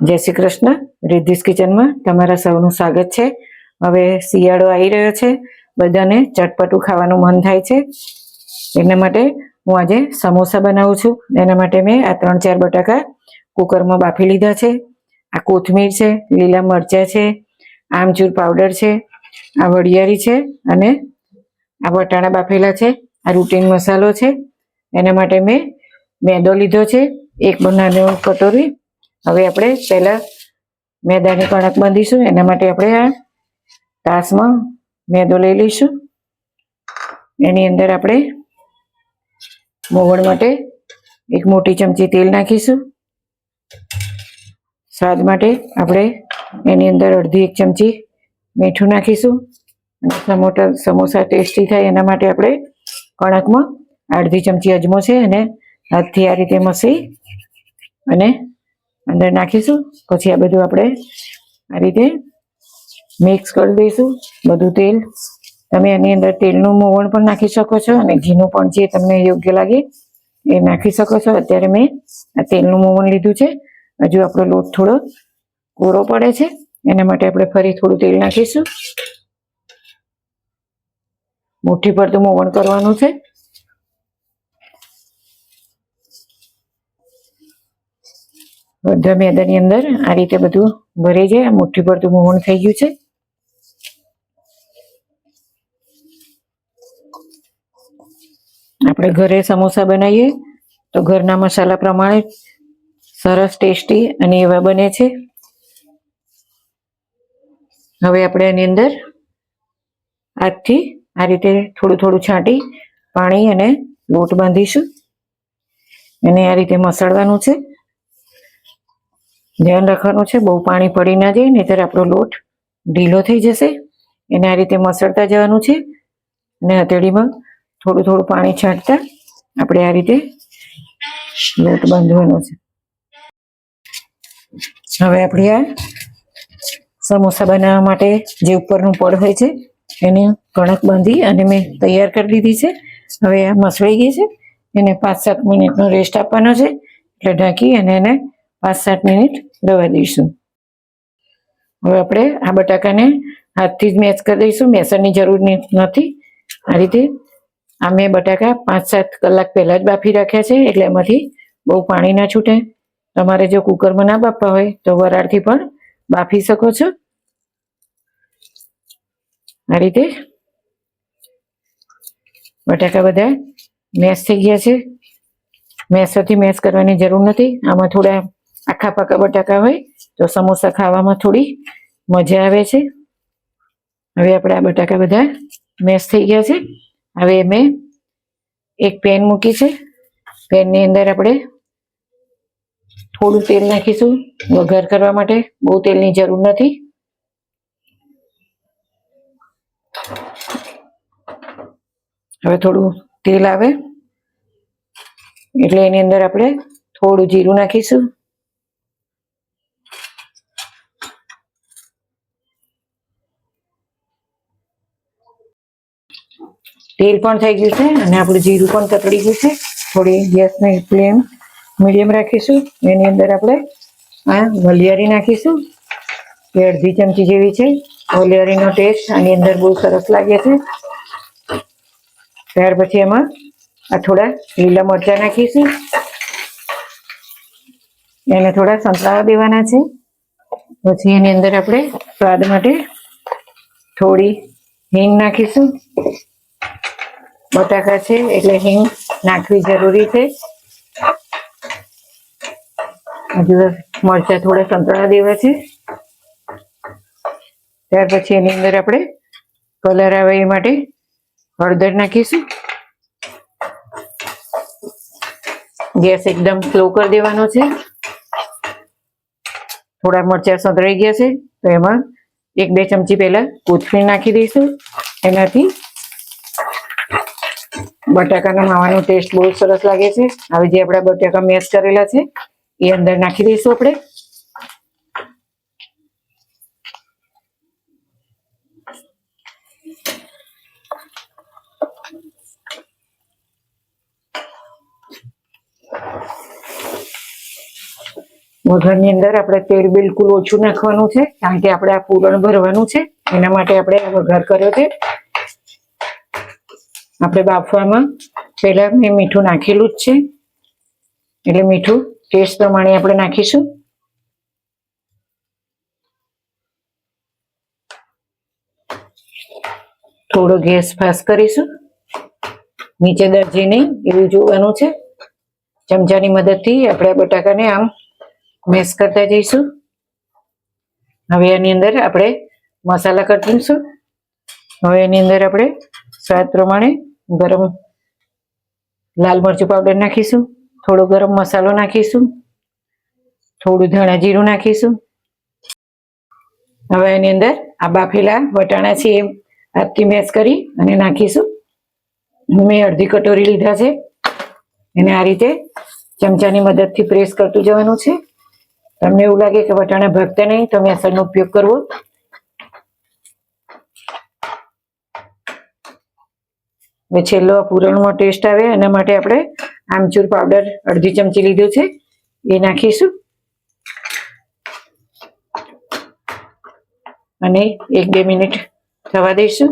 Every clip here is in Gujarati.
જય શ્રી કૃષ્ણ, રિદ્ધિસ કિચનમાં તમારા સૌનું સ્વાગત છે. હવે શિયાળો આવી રહ્યો છે, બધાને ચટપટું ખાવાનું મન થાય છે. એના માટે હું આજે સમોસા બનાવું છું. એના માટે મેં આ ત્રણ ચાર બટાકા કુકરમાં બાફી લીધા છે. આ કોથમીર છે, લીલા મરચાં છે, આમચૂર પાવડર છે, આ વડિયારી છે અને આ વટાણા બાફેલા છે. આ રૂટીન મસાલો છે. એના માટે મેં મેદો લીધો છે. એક બનાનો કટોરી હવે આપણે પહેલા મેદાની કણક બાંધીશું, એના માટે આપણે આ તાસમાં મેદો લઈ લઈશું. એની અંદર આપણે મોવણ માટે એક મોટી ચમચી તેલ નાખીશું. સ્વાદ માટે આપણે એની અંદર અડધી એક ચમચી મીઠું નાખીશું. સમોટા, સમોસા ટેસ્ટી થાય એના માટે આપણે કણકમાં અડધી ચમચી અજમો છે અને હાથથી આ રીતે મસી અને અંદર નાખીશું. પછી આ બધું આપણે આ રીતે મિક્સ કરી દઈશું. બધું તેલ. તમે એની અંદર તેલનું મોવણ પણ નાખી શકો છો અને ઘીનું પણ જે તમને યોગ્ય લાગે એ નાખી શકો છો. અત્યારે મેં આ તેલનું મોવણ લીધું છે. હજુ આપણો લોટ થોડો કોરો પડે છે. એના માટે આપણે ફરી થોડું તેલ નાખીશું. મુઠ્ઠી પર તો મોવણ કરવાનું છે. બધા મેદાની અંદર આ રીતે બધું ભરી આ મુઠ્ઠી પર મોહન થઈ ગયું છે. આપણે ઘરે સમોસા બનાવીએ તો ઘરના મસાલા પ્રમાણે સરસ ટેસ્ટી અને એવા બને છે. હવે આપણે એની અંદર હાથથી આ રીતે થોડું થોડું છાંટી, પાણી અને લોટ બાંધીશું. અને આ રીતે મસળવાનું છે. ધ્યાન રાખવાનું છે. બહુ પાણી પડી ના જાય, નહીતર આપણો લોટ ઢીલો થઈ જશે. એને આ રીતે મસળતા જવાનું છે અને હથેળીમાં થોડું થોડું પાણી છાંટતા આપણે આ રીતે લોટ બાંધવાનો છે. હવે આપણે આ સમોસા બનાવવા માટે જે ઉપરનું પડ હોય છે, એને કણક બાંધી અને મેં તૈયાર કરી દીધી છે. હવે આ મસળી ગઈ છે. એને પાંચ સાત મિનિટનો રેસ્ટ આપવાનો છે. એટલે ઢાંકી અને એને પાંચ સાત મિનિટ રવા દઈશું. હવે આપણે આ બટાકાને હાથથી જ મેચ કરી દઈશું. મેસરની જરૂર નથી. આ રીતે આ મેં બટાકા પાંચ સાત કલાક પહેલાં જ બાફી રાખ્યા છે, એટલે એમાંથી બહુ પાણી ના છૂટે. તમારે જો કુકરમાં ના બાફવા હોય, તો વરાળથી પણ બાફી શકો છો. આ રીતે બટાકા બધા મેશ થઈ ગયા છે. મેસરથી મેશ કરવાની જરૂર નથી. આમાં થોડા આખા પાકા બટાકા હોય, તો સમોસા ખાવામાં થોડી મજા આવે છે. હવે આપણે આ બટાકા બધા મેશ થઈ ગયા છે. હવે મેં એક પેન મૂકી છે. પેનની અંદર આપણે થોડું તેલ નાખીશું વઘાર કરવા માટે. બહુ તેલની જરૂર નથી. હવે થોડું તેલ આવે. એટલે એની અંદર આપણે થોડું જીરું નાખીશું. તેલ પણ થઈ ગયું છે અને આપણું જીરું પણ તતડી ગયું છે. થોડી ગેસની ફ્લેમ મીડિયમ રાખીશું. એની અંદર આપણે આ વલિયારી નાખીશું. એ અડધી ચમચી જેવી છે. વલિયારીનો ટેસ્ટ આની અંદર બહુ સરસ લાગે છે. ત્યાર પછી એમાં આ થોડા લીલા મરચાં નાખીશું. એને થોડા સંતળાવા દેવાના છે. પછી એની અંદર આપણે સ્વાદ માટે થોડી હિંગ નાખીશું. બટાકા છે એટલે હિંગ નાખવી જરૂરી છે. હજુ મરચા થોડા સંતળા દેવા છે ત્યાર પછી એની અંદર આપણે કલર આવે એ માટે હળદર નાખીશું. ગેસ એકદમ સ્લો કરી દેવાનો છે. થોડા મરચા સંતળાઈ ગયા છે તો એમાં એક બે ચમચી પહેલા કોથમીર નાખી દઈશું. એનાથી બટાકાના માવાનો ટેસ્ટ બહુ સરસ લાગે છે. હવે જે આપણા બટાકા મેશ કરેલા છે, એ અંદર નાખી દઈશું આપણે. વઘારની અંદર આપણે તેલ બિલકુલ ઓછું નાખવાનું છે, કારણ કે આપણે આ પૂરણ ભરવાનું છે, એના માટે આપણે આ વઘાર કર્યો છે. આપણે બાફવામાં પહેલા મેં મીઠું નાખેલું જ છે. એટલે મીઠું ટેસ્ટ પ્રમાણે આપણે નાખીશું. થોડો ગેસ ફાસ્ટ કરીશું. નીચે દરજી નહીં એવું જોવાનું છે. ચમચાની મદદથી આપણે બટાકાને આમ મેશ કરતા જઈશું. હવે એની અંદર આપણે મસાલા કરી દઈશું. હવે એની અંદર આપણે સ્વાદ પ્રમાણે ગરમ લાલ મરચું પાવડર નાખીશું, થોડો ગરમ મસાલો નાખીશું, થોડું ધણા જીરું નાખીશું. હવે એની અંદર આ બાફેલા વટાણા છે એ હાથથી મેશ કરી અને નાખીશું. મેં અડધી કટોરી લીધા છે. એને આ રીતે ચમચાની મદદથી પ્રેસ કરતું જવાનું છે. તમને એવું લાગે કે વટાણા ભાગતા નહીં તો મેસરનો ઉપયોગ કરવો. છેલ્લો પૂરણમાં ટેસ્ટ આવે, એના માટે આપણે આમચૂર પાવડર અડધી ચમચી લીધું છે. એ નાખીશું. અને એક બે મિનિટ થવા દઈશું.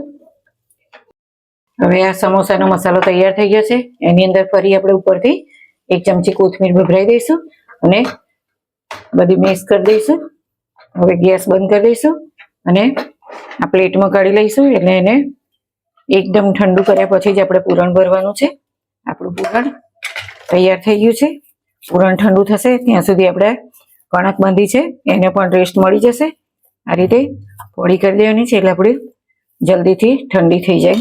હવે આ સમોસાનો મસાલો તૈયાર થઈ ગયો છે. એની અંદર ફરી આપણે ઉપરથી એક ચમચી કોથમીર ભભરાઈ દઈશું અને બધી મિક્સ કરી દઈશું. હવે ગેસ બંધ કરી દઈશું અને આ પ્લેટમાં કાઢી લઈશું એટલે એને એકદમ ઠંડુ કર્યા પછી જ આપણે પૂરણ ભરવાનું છે. આપણું પૂરણ તૈયાર થઈ ગયું છે. પૂરણ ઠંડુ થશે ત્યાં સુધી આપણે કણક બાંધી છે. એને પણ રેસ્ટ મળી જશે. આ રીતે પોળી કરી દેવાની છે એટલે આપણી જલ્દીથી ઠંડી થઈ જાય.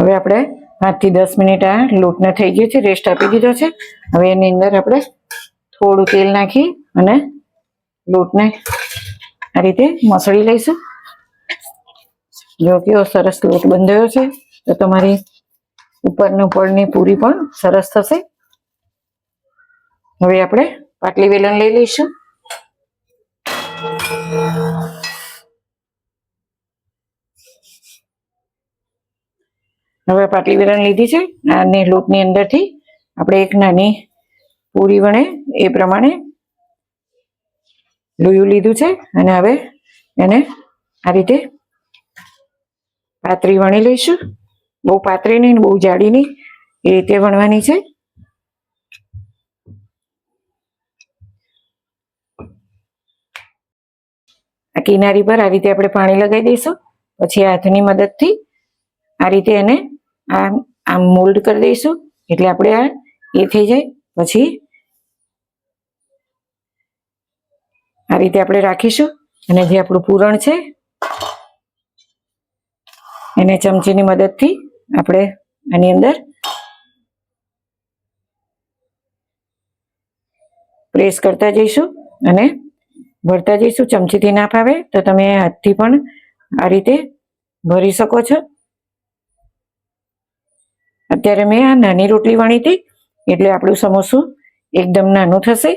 હવે આપણે પાંચથી દસ મિનિટ આ લોટને થઈ ગયું છે. રેસ્ટ આપી દીધો છે. હવે એની અંદર આપણે થોડું તેલ નાખી અને લોટને આ રીતે મસળી લઈશું. જો કેવો સરસ લોટ બંધાયો છે, તો તમારી ઉપરની ઉપરની પૂરી પણ સરસ થશે. હવે આપણે પાટલી વેલણ લઈ લઈશું. હવે પાટલી વેલણ લીધી છે, અને લોટની અંદરથી આપણે એક નાની પૂરી વણે એ પ્રમાણે લોયું લીધું છે, અને હવે એને આ રીતે પાતળી વણી લઈશું. બહુ પાતળી નહીં બહુ જાડી નહીં. એ રીતે વણવાની છે. આ કિનારી પર આ રીતે આપણે પાણી લગાવી દઈશું. પછી હાથની મદદથી આ રીતે એને આમ આમ મોલ્ડ કરી દઈશું. એટલે આપણે આ એ થઈ જાય. પછી આ રીતે આપણે રાખીશું. અને જે આપણું પૂરણ છે એને ચમચીની મદદથી આપણે આની અંદર પ્રેસ કરતા જઈશું અને ભરતા જઈશું. ચમચીથી ના ફાવે તો તમે હાથથી પણ આ રીતે ભરી શકો છો. અત્યારે મેં આ નાની રોટલી વણી હતી એટલે આપણું સમોસું એકદમ નાનું થશે.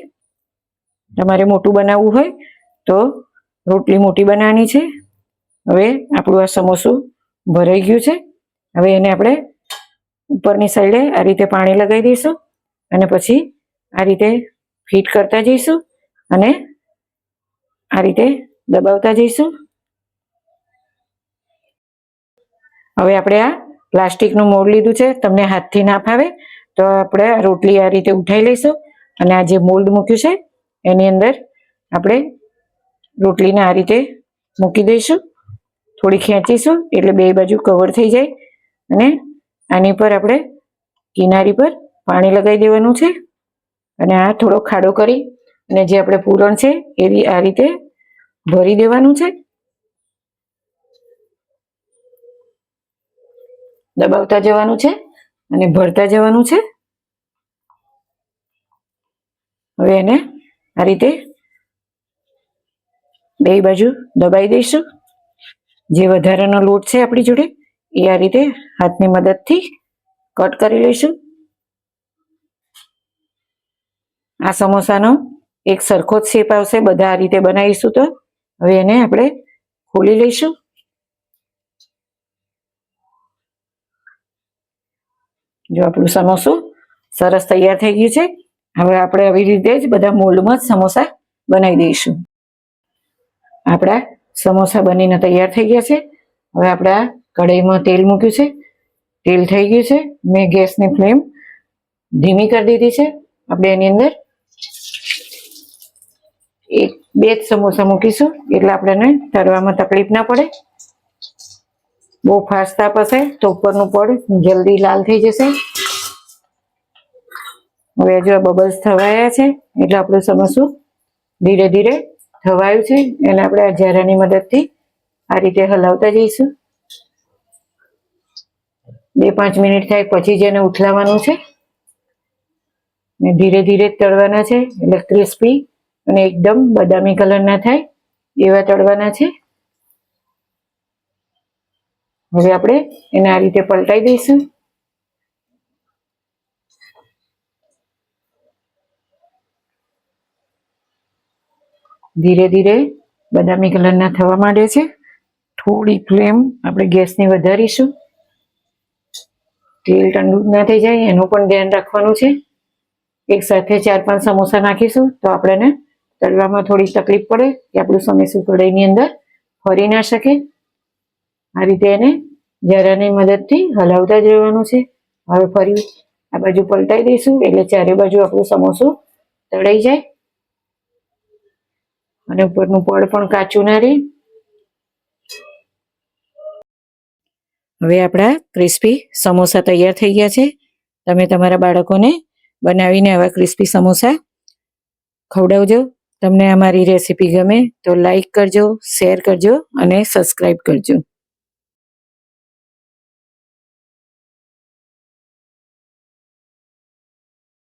તમારે મોટું બનાવવું હોય તો રોટલી મોટી બનાવવાની છે. હવે આપણું આ સમોસું ભરાઈ ગયું છે. હવે એને આપણે ઉપરની સાઈડે આ રીતે પાણી લગાવી દઈશું અને પછી આ રીતે ફિટ કરતા જઈશું અને આ રીતે દબાવતા જઈશું. હવે આપણે આ પ્લાસ્ટિકનું મોડ લીધું છે. તમને હાથથી ના ફાવે તો આપણે રોટલી આ રીતે ઉઠાઈ લઈશું અને આ જે મોલ્ડ મૂક્યું છે એની અંદર આપણે રોટલીને આ રીતે મૂકી દઈશું. થોડી ખેંચીશું એટલે બે બાજુ કવર થઈ જાય અને આની પર આપણે કિનારી પર પાણી લગાવી દેવાનું છે. અને આ થોડો ખાડો કરી અને જે આપણે પૂરણ છે એ આ રીતે ભરી દેવાનું છે. દબાવતા જવાનું છે અને ભરતા જવાનું છે. હવે એને આ રીતે બે બાજુ દબાઈ દઈશું. જે વધારાનો લોટ છે આપણી જોડે, એ આ રીતે હાથની મદદથી કટ કરી લઈશું. આ સમોસાનો એક સરખો જ શેપ આવશે, બધા આ રીતે બનાવીશું તો. હવે એને આપણે ખોલી લઈશું. જો આપણું સમોસું સરસ તૈયાર થઈ ગયું છે, હવે આપણે આવી રીતે જ બધા મોલ્ડમાં જ સમોસા બનાવી દઈશું. આપણા સમોસા બનીને તૈયાર થઈ ગયા છે. હવે આપણે કઢાઈમાં તેલ મૂક્યું છે. તેલ થઈ ગયું છે. મેં ગેસની ફ્લેમ ધીમી કરી દીધી છે. આપણે એની અંદર એક, બે જ સમોસા મૂકીશું. એટલે આપણને તરવામાં તકલીફ ના પડે. બહુ ફાસ્ટ તાપ હશે તો ઉપરનું પડ જલ્દી લાલ થઈ જશે. હવે જો બબલ્સ થવાયા છે. એટલે આપણું સમોસું ધીરે ધીરે થવાયું છે એને આપણે આ જરાની મદદથી આ રીતે હલાવતા જઈશું. બે પાંચ મિનિટ થાય પછી જ એને ઉથલાવાનું છે. ને ધીરે ધીરે તળવાના છે, એટલે ક્રિસ્પી અને એકદમ બદામી કલર ના થાય એવા તળવાના છે. હવે આપણે એને આ રીતે પલટાઈ દઈશું. ધીરે ધીરે બદામી કલરના થવા માંડે છે. થોડી ફ્લેમ આપણે ગેસની વધારીશું. તેલ ઠંડુ ના થઈ જાય, એનું પણ ધ્યાન રાખવાનું છે. એક સાથે ચાર પાંચ સમોસા નાખીશું તો આપણને તળવામાં થોડી તકલીફ પડે કે આપણું સમોસું કઢાઈની અંદર ફરી ના શકે. આ રીતે એને જરાની મદદથી હલાવતા જ રહેવાનું છે. હવે ફરી આ બાજુ પલટાઈ દઈશું એટલે ચારે બાજુ આપણું સમોસું તળાઈ જાય. અને ઉપરનું પડ પણ કાચું ના રહે હવે આપણા ક્રિસ્પી સમોસા તૈયાર થઈ ગયા છે. તમે તમારા બાળકોને બનાવીને આવા ક્રિસ્પી સમોસા ખવડાવજો. તમને અમારી રેસીપી ગમે તો લાઈક કરજો, શેર કરજો અને સબસ્ક્રાઈબ કરજો.